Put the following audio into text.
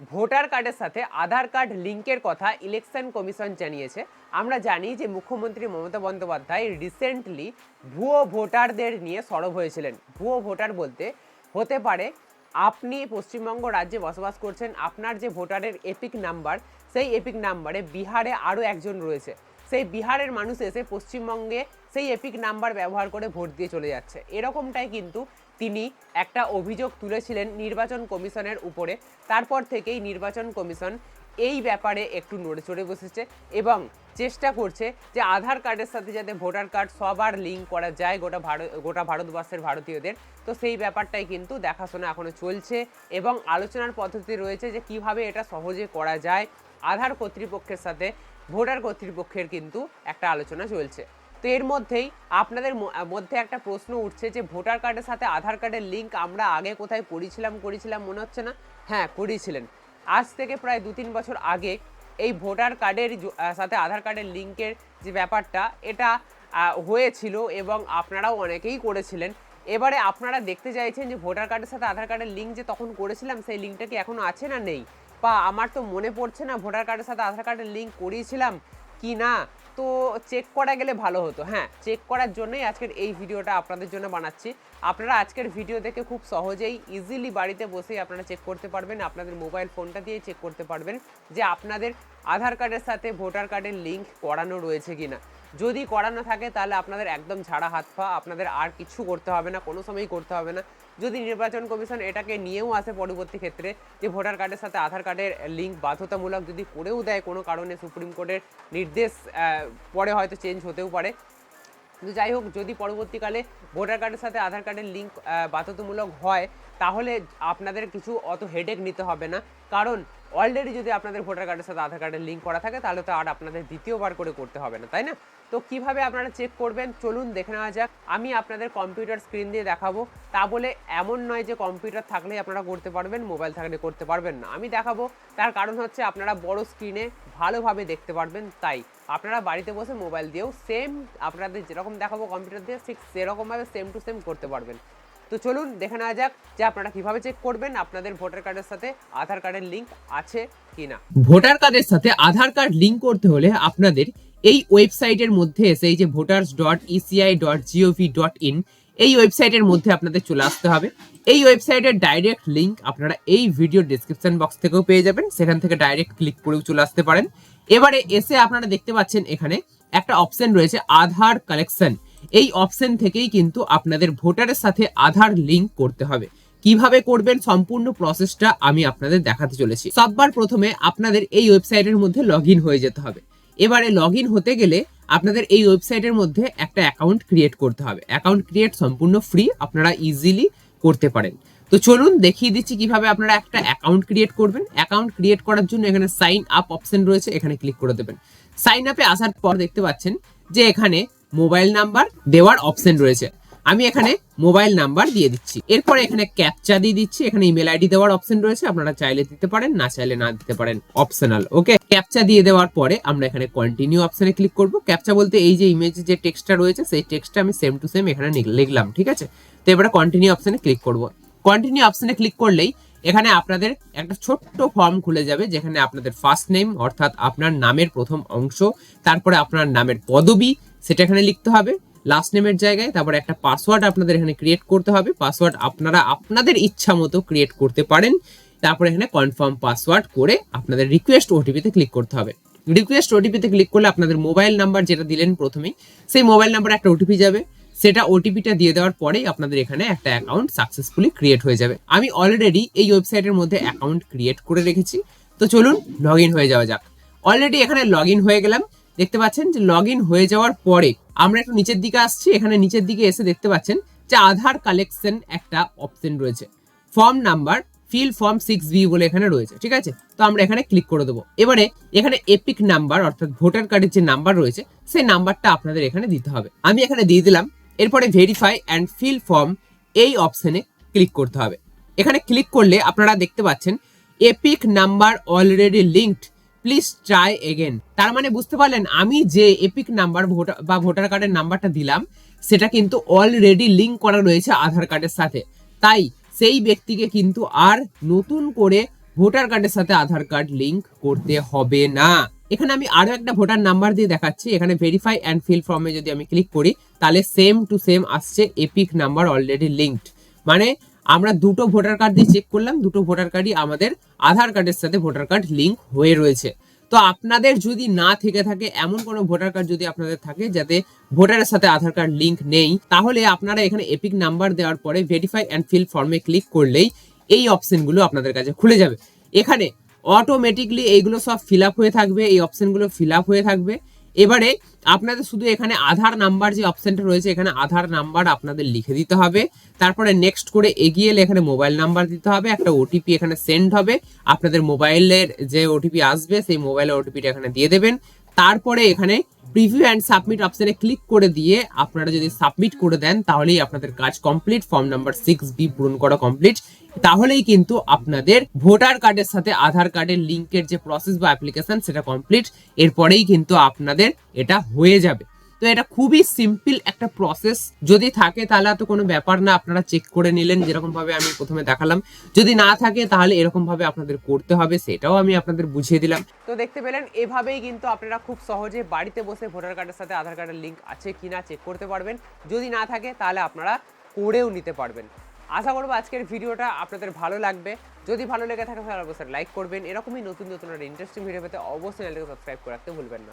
Voter কার্ডের সাথে আধার card লিঙ্কের কথা ইলেকশন কমিশন জানিয়েছে। আমরা জানি যে মুখ্যমন্ত্রী মমতা বন্দ্যোপাধ্যায় রিসেন্টলি ভুয়ো ভোটারদের নিয়ে সরব হয়েছিলেন। ভুয়ো ভোটার বলতে হতে পারে আপনি পশ্চিমবঙ্গ রাজ্যে বসবাস করছেন, আপনার যে ভোটারের এপিক নাম্বার, সেই এপিক নাম্বারে বিহারে আরও একজন রয়েছে। সেই বিহারের মানুষ এসে পশ্চিমবঙ্গে সেই এপিক নাম্বার ব্যবহার করে ভোট দিয়ে চলে যাচ্ছে। এরকমটাই কিন্তু তিনি একটা অভিযোগ তুলেছিলেন নির্বাচন কমিশনের উপরে। তারপর থেকেই নির্বাচন কমিশন এই ব্যাপারে একটু নড়ে চড়ে বসেছে এবং চেষ্টা করছে যে আধার কার্ডের সাথে যাতে ভোটার কার্ড সবার লিঙ্ক করা যায় গোটা ভারত, গোটা ভারতবর্ষের ভারতীয়দের। তো সেই ব্যাপারটাই কিন্তু দেখাশোনা এখনও চলছে এবং আলোচনার পদ্ধতি রয়েছে যে কীভাবে এটা সহজে করা যায়। আধার কর্তৃপক্ষের সাথে ভোটার কর্তৃপক্ষের কিন্তু একটা আলোচনা চলছে। তো এর মধ্যেই আপনাদের মধ্যে একটা প্রশ্ন উঠছে যে ভোটার কার্ডের সাথে আধার কার্ডের লিঙ্ক আমরা আগে কোথায় করেছিলাম করেছিলাম মনে হচ্ছে না? হ্যাঁ করিয়েছিলেন আজ থেকে প্রায় দু তিন বছর আগে এই ভোটার কার্ডের সাথে আধার কার্ডের লিঙ্কের যে ব্যাপারটা, এটা হয়েছিল এবং আপনারাও অনেকেই করেছিলেন। এবারে আপনারা দেখতে চাইছেন যে ভোটার কার্ডের সাথে আধার কার্ডের লিঙ্ক যে তখন করেছিলাম, সেই লিঙ্কটা কি এখনও আছে না নেই? বা আমার তো মনে পড়ছে না, ভোটার কার্ডের সাথে আধার কার্ডের লিঙ্ক করিয়েছিলাম কি না, তো চেক করা গেলে ভালো হতো। হ্যাঁ চেক করার জন্যই আজকের এই ভিডিওটা আপনাদের জন্য বানাচ্ছি। আপনারা আজকের ভিডিও দেখে খুব সহজেই ইজিলি বাড়িতে বসেই আপনারা চেক করতে পারবেন, আপনাদের মোবাইল ফোনটা দিয়ে চেক করতে পারবেন যে আপনাদের আধার কার্ডের সাথে ভোটার কার্ডের লিঙ্ক করানো রয়েছে কিনা। যদি করানো থাকে, তাহলে আপনাদের একদম ঝাড়া হাত পা, আপনাদের আর কিছু করতে হবে না, কোনো সময়ই করতে হবে না। যদি নির্বাচন কমিশন এটাকে নিয়েও আসে পরবর্তী ক্ষেত্রে, যে ভোটার কার্ডের সাথে আধার কার্ডের লিঙ্ক বাধ্যতামূলক যদি করেও দেয় কোনো কারণে, সুপ্রিম কোর্টের নির্দেশ পরে হয়তো চেঞ্জ হতেও পারে। কিন্তু যাই হোক, যদি পরবর্তীকালে ভোটার কার্ডের সাথে আধার কার্ডের লিঙ্ক বাধ্যতামূলক হয়, তাহলে আপনাদের কিছু অত হেডেক নিতে হবে না। কারণ অলরেডি যদি আপনাদের ভোটার কার্ডের সাথে আধার কার্ডের লিঙ্ক করা থাকে, তাহলে তো আর আপনাদের দ্বিতীয়বার করে করতে হবে না, তাই না? তো কীভাবে আপনারা চেক করবেন? চলুন দেখে নেওয়া যাক। আমি আপনাদের কম্পিউটার স্ক্রিন দিয়ে দেখাবো। তা বলে এমন নয় যে কম্পিউটার থাকলেই আপনারা করতে পারবেন মোবাইল থাকলে করতে পারবেন না। আমি দেখাবো। তার কারণ হচ্ছে আপনারা বড় স্ক্রিনে ভালোভাবে দেখতে পারবেন, তাই। আপনারা বাড়িতে বসে মোবাইল দিয়েও সেম আপনাদের যেরকম দেখাবো কম্পিউটার দিয়ে, ঠিক সেরকমভাবে সেম টু সেম করতে পারবেন। তো চলুন দেখে নেওয়া যাক যে আপনারা কীভাবে চেক করবেন, আপনাদের ভোটার কার্ডের সাথে আধার কার্ডের লিঙ্ক আছে কিনা। ভোটার কার্ডের সাথে আধার কার্ড লিঙ্ক করতে হলে আপনাদের এই ওয়েবসাইটের মধ্যে এসে এই যে voters dot ECI dot GOV dot in এই ওয়েবসাইটের মধ্যে আপনাদের চলে আসতে হবে। এই ওয়েবসাইটের ডাইরেক্ট লিঙ্ক আপনারা এই ভিডিও ডিসক্রিপশন বক্স থেকেও পেয়ে যাবেন। সেখান থেকে ডাইরেক্ট ক্লিক করেও চলে আসতে পারেন। এবারে এসে আপনারা দেখতে পাচ্ছেন এখানে একটা অপশন রয়েছে, আধার কালেকশন এই অপশন থেকেই কিন্তু আপনাদের ভোটারের সাথে আধার লিঙ্ক করতে হবে। কীভাবে করবেন সম্পূর্ণ প্রসেসটা আমি আপনাদের দেখাতে চলেছি। সববার প্রথমে আপনাদের এই ওয়েবসাইটের মধ্যে লগ হয়ে যেতে হবে। এবারে লগ হতে গেলে আপনাদের এই ওয়েবসাইটের মধ্যে একটা অ্যাকাউন্ট ক্রিয়েট করতে হবে। অ্যাকাউন্ট ক্রিয়েট সম্পূর্ণ ফ্রি আপনারা ইজিলি করতে পারেন। তো চলুন দেখিয়ে দিচ্ছি কীভাবে আপনারা একটা অ্যাকাউন্ট ক্রিয়েট করবেন। অ্যাকাউন্ট ক্রিয়েট করার জন্য এখানে সাইন আপ অপশন রয়েছে। এখানে ক্লিক করে দেবেন। সাইন আপে আসার পর দেখতে পাচ্ছেন যে এখানে মোবাইল নাম্বার দেওয়ার অপশন রয়েছে। আমি এখানে মোবাইল নাম্বার দিয়ে দিচ্ছি। এরপরে এখানে ক্যাপচা দিয়ে দিচ্ছি। এখানে ইমেল আইডি দেওয়ার অপশন রয়েছে। আপনারা চাইলে দিতে পারেন, না চাইলে না দিতে পারেন অপশনাল ওকে ক্যাপচা দিয়ে দেওয়ার পরে আমরা এখানে কন্টিনিউ অপশনে ক্লিক করব। ক্যাপচা বলতে এই যে ইমেজে যে টেক্সটটা রয়েছে, সেই টেক্সটটা আমি সেম টু সেম এখানে লিখলাম, ঠিক আছে? তো এবারে কন্টিনিউ অপশনে ক্লিক করব। কন্টিনিউ অপশনে ক্লিক করলেই এখানে আপনাদের একটা ছোট্ট ফর্ম খুলে যাবে, যেখানে আপনাদের ফার্স্ট নেম অর্থাৎ আপনার নামের প্রথম অংশ, তারপরে আপনার নামের পদবি সেটা এখানে লিখতে হবে লাস্ট নেমের জায়গায়, তারপরে একটা পাসওয়ার্ড আপনাদের এখানে ক্রিয়েট করতে হবে পাসওয়ার্ড আপনারা আপনাদের ইচ্ছা মতো ক্রিয়েট করতে পারেন, তারপরে এখানে কনফার্ম পাসওয়ার্ড করে আপনাদের রিকোয়েস্ট ওটিপিতে ক্লিক করতে হবে। রিকোয়েস্ট ওটিপিতে ক্লিক করলে আপনাদের মোবাইল নাম্বার যেটা দিলেন প্রথমেই, সেই মোবাইল নাম্বার একটা ওটিপি যাবে। সেটা ওটিপিটা দিয়ে দেওয়ার পরেই আপনাদের এখানে একটা অ্যাকাউন্ট সাকসেসফুলি ক্রিয়েট হয়ে যাবে। আমি অলরেডি এই ওয়েবসাইটের মধ্যে অ্যাকাউন্ট ক্রিয়েট করে রেখেছি। তো চলুন লগ হয়ে যাওয়া যাক। অলরেডি এখানে লগ হয়ে গেলাম। দেখতে পাচ্ছেন যে লগ হয়ে যাওয়ার পরে আমরা একটু নিচের দিকে আসছি, এখানে নিচের দিকে এসে দেখতে পাচ্ছেন যে আধার কালেকশন একটা অপশন রয়েছে। Form number fill form six B বলে এখানে রয়েছে, ঠিক আছে? তো আমরা এখানে ক্লিক করে দেবো। এবারে এখানে এপিক নাম্বার অর্থাৎ ভোটার কার্ডের যে নাম্বার রয়েছে, সেই নাম্বারটা আপনাদের এখানে দিতে হবে। আমি এখানে দিয়ে দিলাম, এরপরে ভেরিফাই অ্যান্ড ফিল ফর্ম এই অপশনে ক্লিক করতে হবে। এখানে ক্লিক করলে আপনারা দেখতে পাচ্ছেন EPIC number already linked please try again তার মানে বুঝতে পারলেন, আমি যে এপিক নাম্বার ভোটার বা ভোটার কার্ডের নাম্বারটা দিলাম, সেটা কিন্তু অলরেডি লিঙ্ক করা রয়েছে আধার কার্ডের সাথে। তাই সেই ব্যক্তিকে কিন্তু আর নতুন করে ভোটার কার্ডের সাথে আধার কার্ড লিঙ্ক করতে হবে না। এখানে আমি আরও একটা ভোটার নাম্বার দিয়ে দেখাচ্ছি। এখানে ভেরিফাই অ্যান্ড ফিল ফর্মে যদি আমি ক্লিক করি, তাহলে সেম টু সেম আসছে এপিক নাম্বার অলরেডি লিঙ্কড মানে আমরা দুটো ভোটার কার্ড দিয়ে চেক করলাম, দুটো ভোটার কার্ডই আমাদের আধার কার্ডের সাথে ভোটার কার্ড লিঙ্ক হয়ে রয়েছে। তো আপনাদের যদি না থেকে থাকে, এমন কোনো ভোটার কার্ড যদি আপনাদের থাকে যাতে ভোটারের সাথে আধার কার্ড লিঙ্ক নেই, তাহলে আপনারা এখানে এপিক নাম্বার দেওয়ার পরে ভেরিফাই অ্যান্ড ফিল ফর্মে ক্লিক করলেই এই অপশনগুলো আপনাদের কাছে খুলে যাবে। এখানে অটোমেটিকলি এইগুলো সব ফিল হয়ে থাকবে, এই অপশনগুলো ফিল হয়ে থাকবে। এবারে আপনাদের শুধু এখানে আধার নাম্বার যে অপশনটা রয়েছে, এখানে আধার নাম্বার আপনাদের লিখে দিতে হবে। তারপরে নেক্সট করে এগিয়ে এলে এখানে মোবাইল নাম্বার দিতে হবে, একটা ওটিপি এখানে সেন্ড হবে। আপনাদের মোবাইলের যে ওটিপি আসবে, সেই মোবাইলের ওটিপিটা এখানে দিয়ে দেবেন। তারপরে এখানে প্রিভিউ অ্যান্ড সাবমিট অপশানে ক্লিক করে দিয়ে আপনারা যদি সাবমিট করে দেন, তাহলেই আপনাদের কাজ complete form number six B পূরণ করা কমপ্লিট তাহলেই কিন্তু আপনাদের ভোটার কার্ডের সাথে আধার কার্ডের লিঙ্কের যে প্রসেস বা অ্যাপ্লিকেশন সেটা কমপ্লিট এরপরেই কিন্তু আপনাদের এটা হয়ে যাবে। তো এটা খুবই সিম্পল একটা প্রসেস যদি থাকে তাহলে তো কোনো ব্যাপার না, আপনারা চেক করে নিলেন যেরকম ভাবে আমি প্রথমে দেখালাম। যদি না থাকে তাহলে এরকম ভাবে আপনাদের করতে হবে, সেটাও আমি আপনাদের বুঝিয়ে দিলাম। তো দেখতে পেলেন, এভাবেই কিন্তু আপনারা খুব সহজে বাড়িতে বসে ভোটার কার্ডের সাথে আধার কার্ডের লিঙ্ক আছে কিনা চেক করতে পারবেন। যদি না থাকে তাহলে আপনারা করেও নিতে পারবেন। আশা করব আজকের ভিডিওটা আপনাদের ভালো লাগবে। যদি ভালো লেগে থাকে, তাহলে অবশ্যই লাইক করবেন। এরকমই নতুন নতুন ইন্টারেস্টিং ভিডিও পেতে অবশ্যই চ্যানেলটাকে সাবস্ক্রাইব করে রাখতে ভুলবেন না।